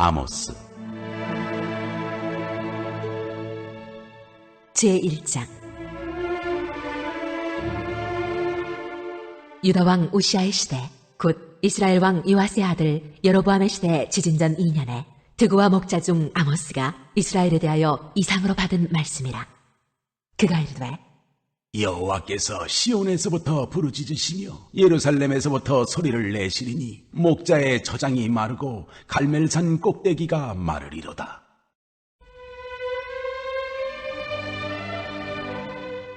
아모스. 제1장. 유다 왕 우시아의 시대 곧 이스라엘 왕 요아스의 아들 여로보암의 시대 지진전 2년에 드고와 목자 중 아모스가 이스라엘에 대하여 이상으로 받은 말씀이라. 그가 이르되 여호와께서 시온에서부터 부르짖으시며 예루살렘에서부터 소리를 내시리니 목자의 저장이 마르고 갈멜산 꼭대기가 마르리로다.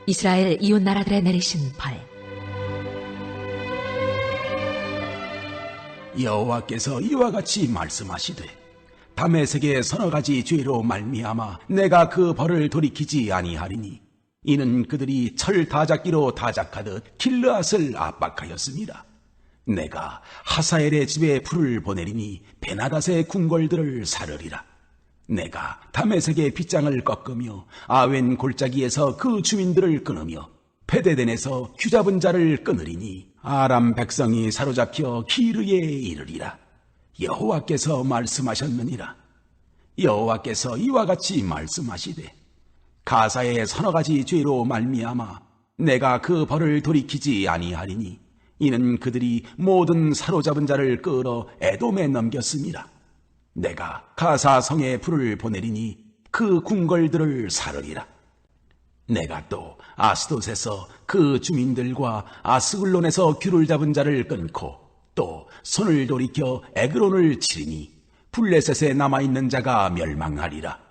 이스라엘 이웃 나라들에 내리신 벌 여호와께서 이와 같이 말씀하시되 다메섹의 서너 가지 죄로 말미암아 내가 그 벌을 돌이키지 아니하리니 이는 그들이 철 다잡기로 다작하듯 길르앗을 압박하였습니다. 내가 하사엘의 집에 불을 보내리니 베나닷의 궁궐들을 사르리라. 내가 다메섹의 빗장을 꺾으며 아웬 골짜기에서 그 주민들을 끊으며 페데덴에서 휴잡은 자를 끊으리니 아람 백성이 사로잡혀 기르에 이르리라. 여호와께서 말씀하셨느니라. 여호와께서 이와 같이 말씀하시되 가사의 서너 가지 죄로 말미암아 내가 그 벌을 돌이키지 아니하리니 이는 그들이 모든 사로잡은 자를 끌어 에돔에 넘겼습니다. 내가 가사 성에 불을 보내리니 그 궁궐들을 사르리라. 내가 또 아스돗에서 그 주민들과 아스글론에서 귤을 잡은 자를 끊고 또 손을 돌이켜 에그론을 치리니 블레셋에 남아있는 자가 멸망하리라.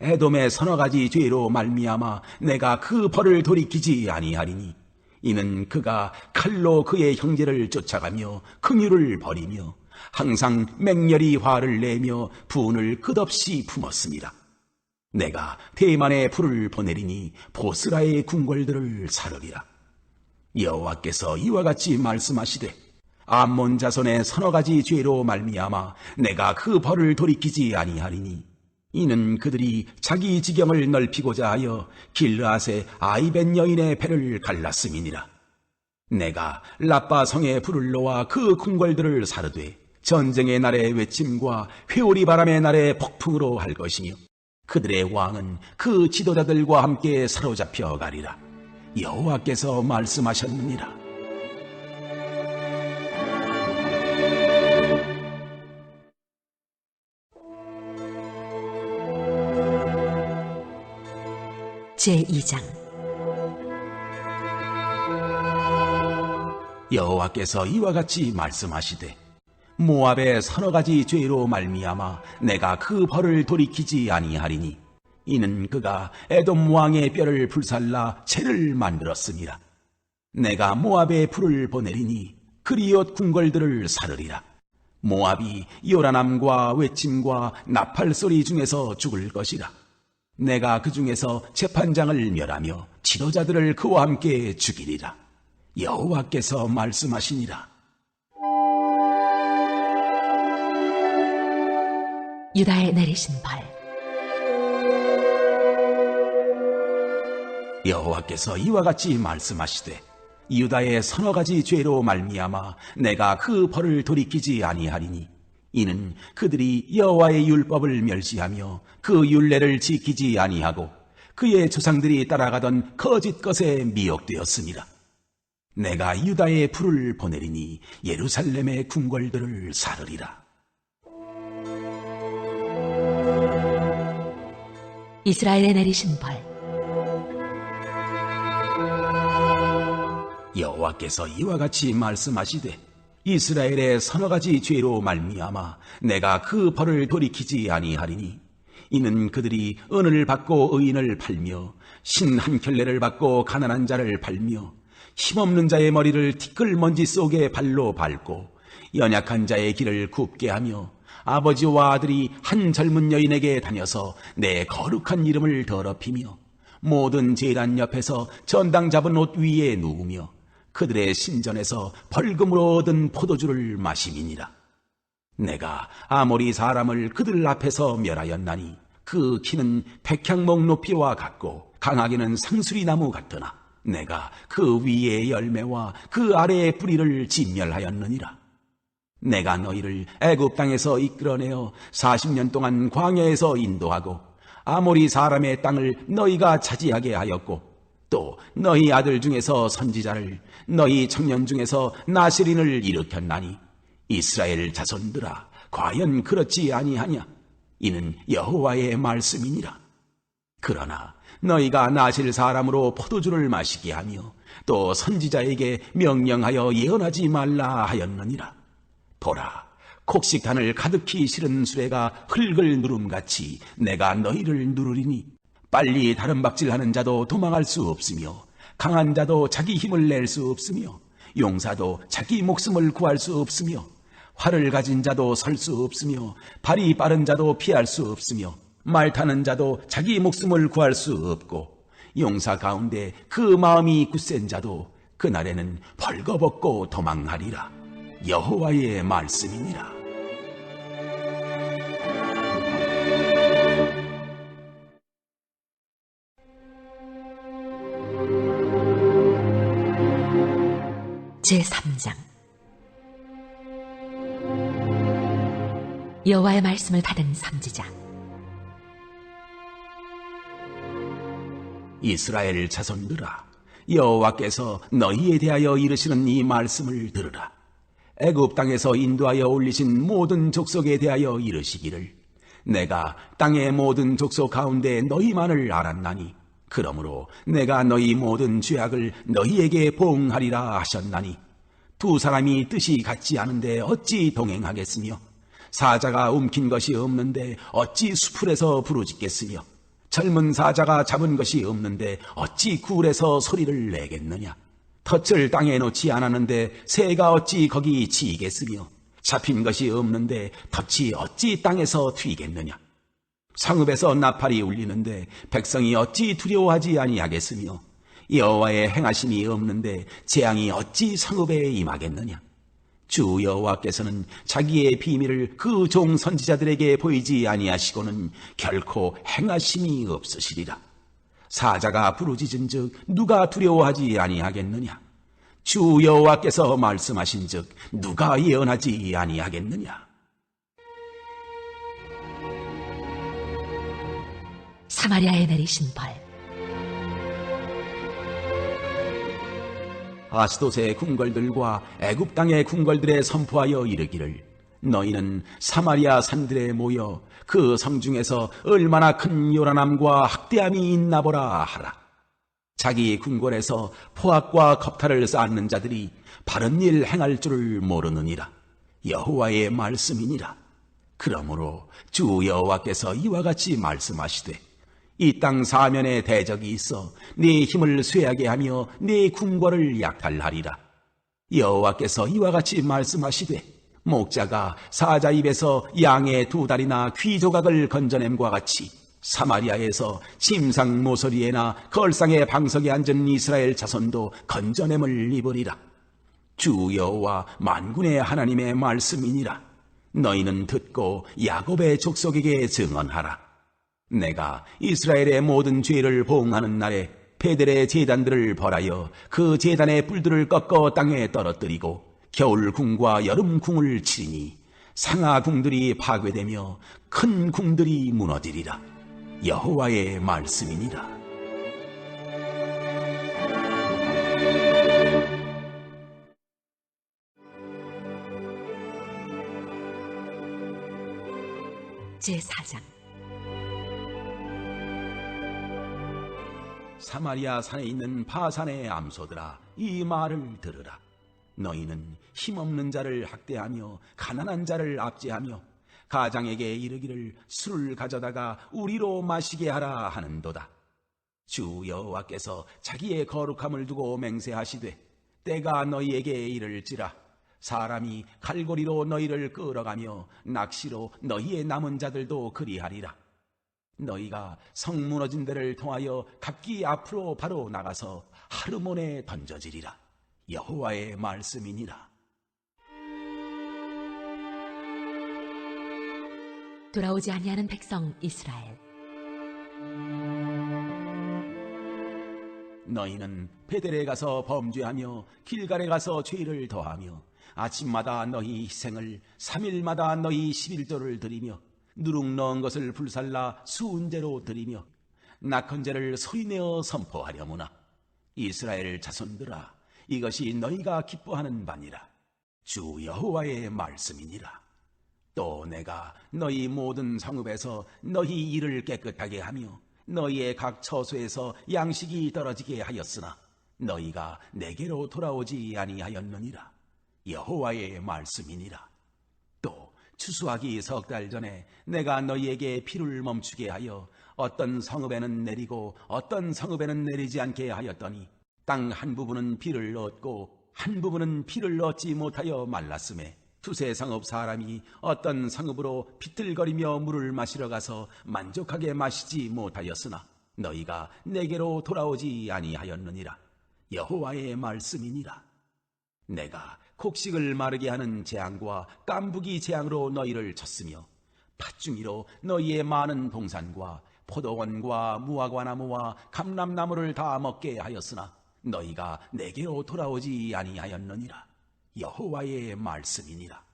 에돔의 서너 가지 죄로 말미암아 내가 그 벌을 돌이키지 아니하리니 이는 그가 칼로 그의 형제를 쫓아가며 긍휼을 버리며 항상 맹렬히 화를 내며 분을 끝없이 품었습니다. 내가 대만에 불을 보내리니 보스라의 궁궐들을 사르리라. 여호와께서 이와 같이 말씀하시되 암몬 자손의 서너 가지 죄로 말미암아 내가 그 벌을 돌이키지 아니하리니 이는 그들이 자기 지경을 넓히고자 하여 길르앗의 아이벤 여인의 배를 갈랐음이니라. 내가 라빠 성에 불을 놓아 그 궁궐들을 사르되 전쟁의 날의 외침과 회오리 바람의 날의 폭풍으로 할 것이며 그들의 왕은 그 지도자들과 함께 사로잡혀 가리라. 여호와께서 말씀하셨느니라. 제2장 여호와께서 이와 같이 말씀하시되 모압의 서너 가지 죄로 말미암아 내가 그 벌을 돌이키지 아니하리니 이는 그가 에돔 왕의 뼈를 불살라 채를 만들었습니다. 내가 모압에 불을 보내리니 그리옷 궁궐들을 사르리라. 모압이 요란함과 외침과 나팔 소리 중에서 죽을 것이라. 내가 그 중에서 재판장을 멸하며 지도자들을 그와 함께 죽이리라. 여호와께서 말씀하시니라. 유다에 내리신 벌 여호와께서 이와 같이 말씀하시되 유다의 서너 가지 죄로 말미암아 내가 그 벌을 돌이키지 아니하리니 이는 그들이 여호와의 율법을 멸시하며 그 율례를 지키지 아니하고 그의 조상들이 따라가던 거짓 것에 미혹되었습니다. 내가 유다의 불을 보내리니 예루살렘의 궁궐들을 사르리라. 이스라엘에 내리신 벌 여호와께서 이와 같이 말씀하시되 이스라엘의 서너 가지 죄로 말미암아 내가 그 벌을 돌이키지 아니하리니 이는 그들이 은을 받고 의인을 팔며 신 한 켤레를 받고 가난한 자를 팔며 힘없는 자의 머리를 티끌 먼지 속에 발로 밟고 연약한 자의 길을 굽게 하며 아버지와 아들이 한 젊은 여인에게 다녀서 내 거룩한 이름을 더럽히며 모든 제단 옆에서 전당 잡은 옷 위에 누우며 그들의 신전에서 벌금으로 얻은 포도주를 마심이니라. 내가 아모리 사람을 그들 앞에서 멸하였나니 그 키는 백향목 높이와 같고 강하게는 상수리 나무 같으나 내가 그 위의 열매와 그 아래의 뿌리를 진멸하였느니라. 내가 너희를 애굽 땅에서 이끌어내어 40년 동안 광야에서 인도하고 아모리 사람의 땅을 너희가 차지하게 하였고 또 너희 아들 중에서 선지자를 너희 청년 중에서 나시린을 일으켰나니 이스라엘 자손들아 과연 그렇지 아니하냐? 이는 여호와의 말씀이니라. 그러나 너희가 나실 사람으로 포도주를 마시게 하며 또 선지자에게 명령하여 예언하지 말라 하였느니라. 보라 곡식단을 가득히 실은 수레가 흙을 누름같이 내가 너희를 누르리니 빨리 다른 박질하는 자도 도망할 수 없으며 강한 자도 자기 힘을 낼 수 없으며 용사도 자기 목숨을 구할 수 없으며 활을 가진 자도 설 수 없으며 발이 빠른 자도 피할 수 없으며 말 타는 자도 자기 목숨을 구할 수 없고 용사 가운데 그 마음이 굳센 자도 그날에는 벌거벗고 도망하리라. 여호와의 말씀이니라 여호와의 말씀을 받은 선지자. 이스라엘 자손들아 여호와께서 너희에 대하여 이르시는 이 말씀을 들으라. 애굽 땅에서 인도하여 올리신 모든 족속에 대하여 이르시기를 내가 땅의 모든 족속 가운데 너희만을 알았나니 그러므로 내가 너희 모든 죄악을 너희에게 보응하리라 하셨나니 두 사람이 뜻이 같지 않은데 어찌 동행하겠으며 사자가 움킨 것이 없는데 어찌 수풀에서 부르짖겠으며? 젊은 사자가 잡은 것이 없는데 어찌 굴에서 소리를 내겠느냐? 덫을 땅에 놓지 않았는데 새가 어찌 거기 치이겠으며? 잡힌 것이 없는데 덫이 어찌 땅에서 튀겠느냐? 성읍에서 나팔이 울리는데 백성이 어찌 두려워하지 아니하겠으며? 여호와의 행하심이 없는데 재앙이 어찌 성읍에 임하겠느냐 주 여호와께서는 자기의 비밀을 그 종 선지자들에게 보이지 아니하시고는 결코 행하심이 없으시리라. 사자가 부르짖은즉 누가 두려워하지 아니하겠느냐? 주 여호와께서 말씀하신즉 누가 예언하지 아니하겠느냐? 사마리아에 내리신 벌 아스도세의 궁궐들과 애굽 땅의 궁궐들에 선포하여 이르기를 너희는 사마리아 산들에 모여 그 성 중에서 얼마나 큰 요란함과 학대함이 있나 보라 하라. 자기 궁궐에서 포악과 겁탈을 쌓는 자들이 바른 일 행할 줄을 모르느니라. 여호와의 말씀이니라. 그러므로 주 여호와께서 이와 같이 말씀하시되 이 땅 사면에 대적이 있어 네 힘을 쇠하게 하며 네 궁궐을 약탈하리라. 여호와께서 이와 같이 말씀하시되 목자가 사자 입에서 양의 두 다리나 귀 조각을 건져냄과 같이 사마리아에서 침상 모서리에나 걸상의 방석에 앉은 이스라엘 자손도 건져냄을 입으리라. 주 여호와 만군의 하나님의 말씀이니라. 너희는 듣고 야곱의 족속에게 증언하라. 내가 이스라엘의 모든 죄를 보응하는 날에 베델의 제단들을 벌하여 그 제단의 뿔들을 꺾어 땅에 떨어뜨리고 겨울 궁과 여름 궁을 치리니 상하 궁들이 파괴되며 큰 궁들이 무너지리라. 여호와의 말씀이니라. 제4장 사마리아 산에 있는 바산의 암소들아 이 말을 들으라. 너희는 힘없는 자를 학대하며 가난한 자를 압제하며 가장에게 이르기를 술을 가져다가 우리로 마시게 하라 하는도다. 주 여호와께서 자기의 거룩함을 두고 맹세하시되 때가 너희에게 이를지라. 사람이 갈고리로 너희를 끌어가며 낚시로 너희의 남은 자들도 그리하리라. 너희가 성 무너진 데를 통하여 각기 앞으로 바로 나가서 하르몬에 던져지리라. 여호와의 말씀이니라. 돌아오지 아니하는 백성 이스라엘. 너희는 베델에 가서 범죄하며 길갈에 가서 죄를 더하며 아침마다 너희 희생을 삼일마다 너희 십일조를 드리며 누룩 넣은 것을 불살라 수은제로 드리며 낙헌제를 소리내어 선포하려무나 이스라엘 자손들아 이것이 너희가 기뻐하는 바니라. 주 여호와의 말씀이니라. 또 내가 너희 모든 성읍에서 너희 일을 깨끗하게 하며 너희의 각 처소에서 양식이 떨어지게 하였으나 너희가 내게로 돌아오지 아니하였느니라. 여호와의 말씀이니라. 또 추수하기 석 달 전에 내가 너희에게 피를 멈추게 하여 어떤 성읍에는 내리고 어떤 성읍에는 내리지 않게 하였더니 땅 한 부분은 피를 얻고 한 부분은 피를 얻지 못하여 말랐음에 두세 성읍 사람이 어떤 성읍으로 비틀거리며 물을 마시러 가서 만족하게 마시지 못하였으나 너희가 내게로 돌아오지 아니하였느니라. 여호와의 말씀이니라. 내가 곡식을 마르게 하는 재앙과 깐부기 재앙으로 너희를 쳤으며 팥중이로 너희의 많은 동산과 포도원과 무화과나무와 감람나무를 다 먹게 하였으나 너희가 내게로 돌아오지 아니하였느니라. 여호와의 말씀이니라.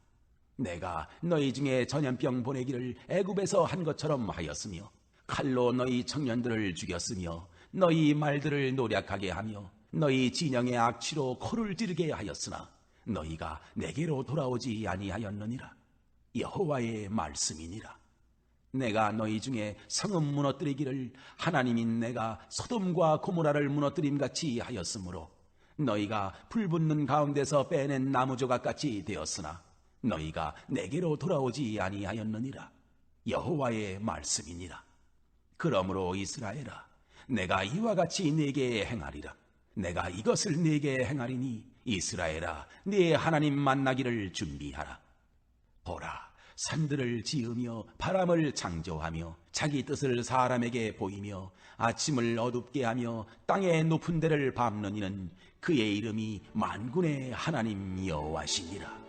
내가 너희 중에 전염병 보내기를 애굽에서 한 것처럼 하였으며 칼로 너희 청년들을 죽였으며 너희 말들을 노력하게 하며 너희 진영의 악취로 코를 찌르게 하였으나 너희가 내게로 돌아오지 아니하였느니라. 여호와의 말씀이니라. 내가 너희 중에 성읍 무너뜨리기를 하나님인 내가 소돔과 고모라를 무너뜨림 같이 하였으므로 너희가 불붙는 가운데서 빼낸 나무 조각 같이 되었으나 너희가 내게로 돌아오지 아니하였느니라. 여호와의 말씀이니라. 그러므로 이스라엘아 내가 이와 같이 네게 행하리라. 내가 이것을 네게 행하리니 이스라엘아 네 하나님 만나기를 준비하라. 보라 산들을 지으며 바람을 창조하며 자기 뜻을 사람에게 보이며 아침을 어둡게 하며 땅의 높은 데를 밟는 이는 그의 이름이 만군의 하나님 여호와시니라.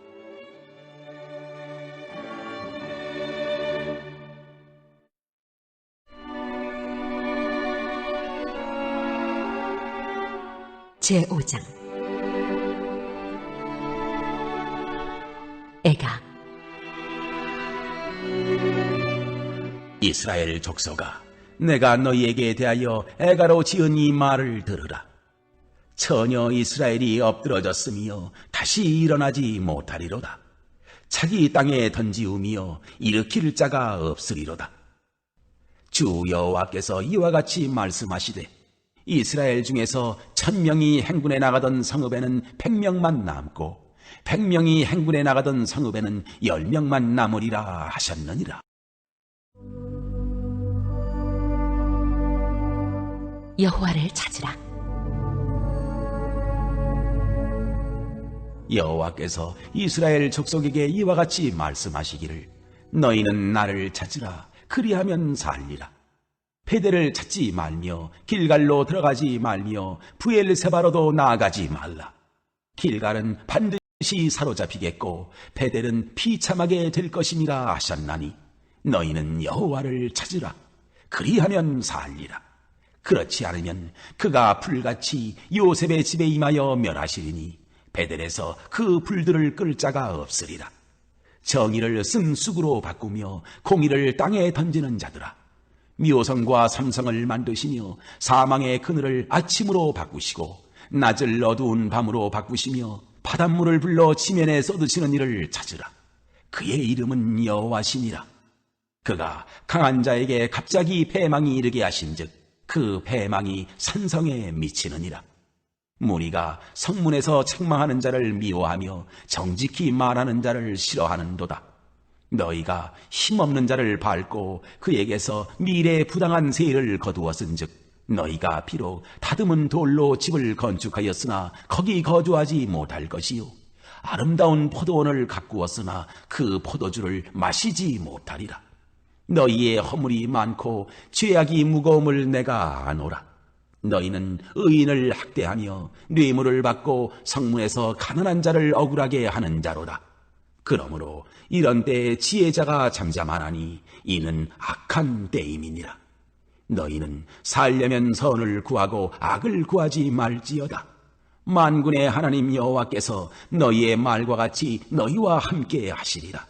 제5장 이스라엘 족속아, 내가 너희에게 대하여 애가로 지은 이 말을 들으라. 처녀 이스라엘이 엎드러졌으며 다시 일어나지 못하리로다. 자기 땅에 던지우며 일으킬 자가 없으리로다. 주 여호와께서 이와 같이 말씀하시되 이스라엘 중에서 천명이 행군에 나가던 성읍에는 백명만 남고 백명이 행군에 나가던 성읍에는 열명만 남으리라 하셨느니라. 여호와를 찾으라. 여호와께서 이스라엘 족속에게 이와 같이 말씀하시기를 너희는 나를 찾으라. 그리하면 살리라. 베델을 찾지 말며 길갈로 들어가지 말며 부엘세바로도 나아가지 말라. 길갈은 반드시 사로잡히겠고 베델은 비참하게 될 것이니라 하셨나니 너희는 여호와를 찾으라. 그리하면 살리라 그렇지 않으면 그가 불같이 요셉의 집에 임하여 멸하시리니 베델에서 그 불들을 끌 자가 없으리라. 정의를 쓴 쑥으로 바꾸며 공의를 땅에 던지는 자들아. 묘성과 삼성을 만드시며 사망의 그늘을 아침으로 바꾸시고 낮을 어두운 밤으로 바꾸시며 바닷물을 불러 지면에 쏟으시는 이를 찾으라. 그의 이름은 여호와시니라. 그가 강한 자에게 갑자기 패망이 이르게 하신즉 그 패망이 산성에 미치느니라. 무리가 성문에서 책망하는 자를 미워하며 정직히 말하는 자를 싫어하는도다. 너희가 힘없는 자를 밟고 그에게서 미래에 부당한 세를 거두었은즉 너희가 비록 다듬은 돌로 집을 건축하였으나 거기 거주하지 못할 것이요 아름다운 포도원을 가꾸었으나 그 포도주를 마시지 못하리라. 너희의 허물이 많고 죄악이 무거움을 내가 아노라. 너희는 의인을 학대하며 뇌물을 받고 성문에서 가난한 자를 억울하게 하는 자로다. 그러므로 이런 때에 지혜자가 잠잠하나니 이는 악한 때임이니라. 너희는 살려면 선을 구하고 악을 구하지 말지어다. 만군의 하나님 여호와께서 너희의 말과 같이 너희와 함께 하시리라.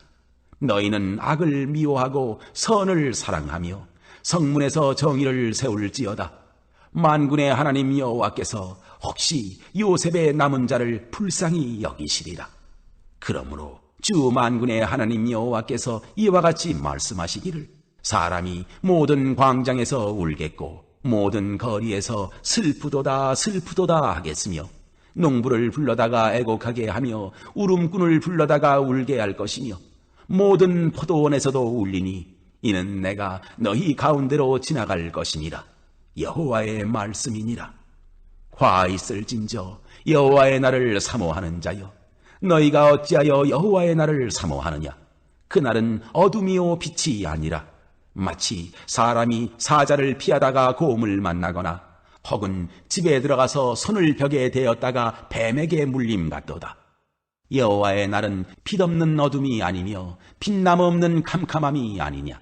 너희는 악을 미워하고 선을 사랑하며 성문에서 정의를 세울지어다. 만군의 하나님 여호와께서 혹시 요셉의 남은 자를 불쌍히 여기시리라. 그러므로 주 만군의 하나님 여호와께서 이와 같이 말씀하시기를 사람이 모든 광장에서 울겠고 모든 거리에서 슬프도다 슬프도다 하겠으며 농부를 불러다가 애곡하게 하며 울음꾼을 불러다가 울게 할 것이며 모든 포도원에서도 울리니 이는 내가 너희 가운데로 지나갈 것이니라. 여호와의 말씀이니라. 화 있을진저 여호와의 날을 사모하는 자여 너희가 어찌하여 여호와의 날을 사모하느냐? 그날은 어둠이요 빛이 아니라. 마치 사람이 사자를 피하다가 고음을 만나거나 혹은 집에 들어가서 손을 벽에 대었다가 뱀에게 물림 같도다. 여호와의 날은 빛없는 어둠이 아니며 빛남 없는 캄캄함이 아니냐.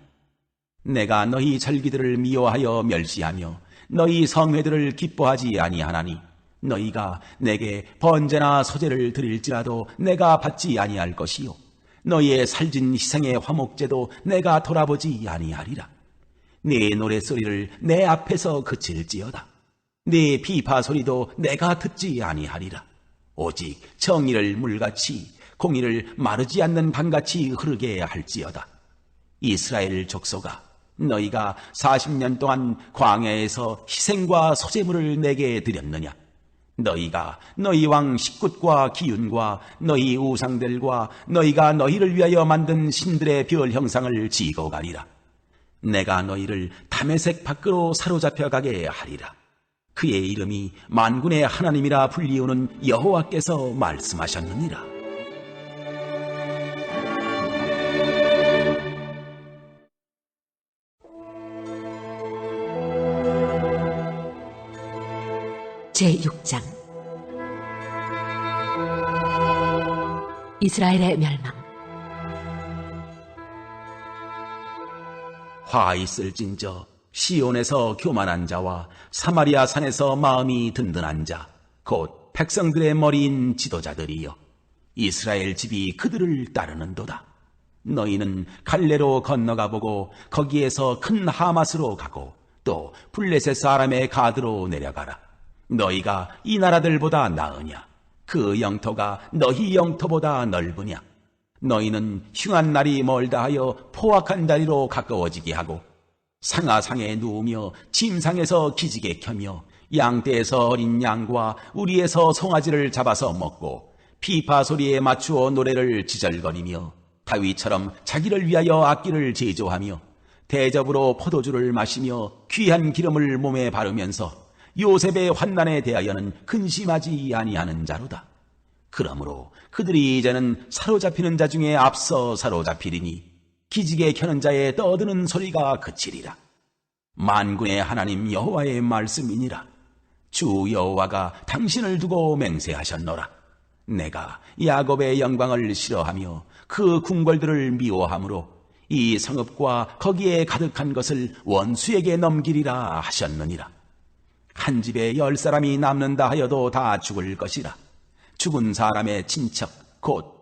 내가 너희 절기들을 미워하여 멸시하며 너희 성회들을 기뻐하지 아니하나니 너희가 내게 번제나 소제를 드릴지라도 내가 받지 아니할 것이요 너희의 살진 희생의 화목제도 내가 돌아보지 아니하리라. 네 노래 소리를 내 앞에서 그칠지어다. 네 비파 소리도 내가 듣지 아니하리라. 오직 정의를 물같이 공의를 마르지 않는 강같이 흐르게 할지어다. 이스라엘 족속아 너희가 40년 동안 광야에서 희생과 소재물을 내게 드렸느냐? 너희가 너희 왕 식굿과 기윤과 너희 우상들과 너희가 너희를 위하여 만든 신들의 별 형상을 지고 가리라. 내가 너희를 담에색 밖으로 사로잡혀 가게 하리라. 그의 이름이 만군의 하나님이라 불리우는 여호와께서 말씀하셨느니라. 제6장 이스라엘의 멸망 화 있을진저 시온에서 교만한 자와 사마리아 산에서 마음이 든든한 자, 곧 백성들의 머리인 지도자들이여. 이스라엘 집이 그들을 따르는도다. 너희는 갈래로 건너가 보고 거기에서 큰 하맛으로 가고 또 블레셋 사람의 가드로 내려가라. 너희가 이 나라들보다 나으냐? 그 영토가 너희 영토보다 넓으냐? 너희는 흉한 날이 멀다 하여 포악한 자리로 가까워지게 하고 상하상에 누우며 침상에서 기지개 켜며 양떼에서 어린 양과 우리에서 송아지를 잡아서 먹고 피파 소리에 맞추어 노래를 지절거리며 다윗처럼 자기를 위하여 악기를 제조하며 대접으로 포도주를 마시며 귀한 기름을 몸에 바르면서 요셉의 환난에 대하여는 근심하지 아니하는 자로다. 그러므로 그들이 이제는 사로잡히는 자 중에 앞서 사로잡히리니 기지개 켜는 자의 떠드는 소리가 그치리라. 만군의 하나님 여호와의 말씀이니라. 주 여호와가 당신을 두고 맹세하셨노라. 내가 야곱의 영광을 싫어하며 그 궁궐들을 미워하므로 이 성읍과 거기에 가득한 것을 원수에게 넘기리라 하셨느니라. 한 집에 열 사람이 남는다 하여도 다 죽을 것이라. 죽은 사람의 친척 곧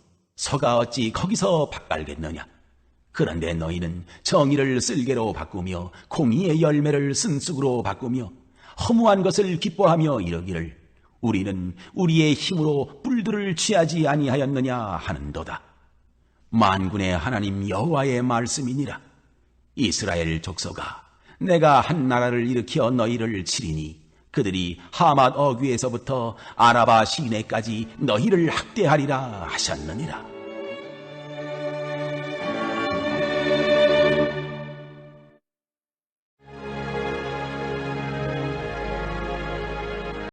서가 어찌 거기서 밭갈겠느냐? 그런데 너희는 정의를 쓸개로 바꾸며 공의의 열매를 쓴쑥으로 바꾸며 허무한 것을 기뻐하며 이러기를 우리는 우리의 힘으로 뿔들을 취하지 아니하였느냐 하는도다. 만군의 하나님 여호와의 말씀이니라. 이스라엘 족속아, 내가 한 나라를 일으켜 너희를 치리니 그들이 하맛 어귀에서부터 아라바 시내까지 너희를 학대하리라 하셨느니라.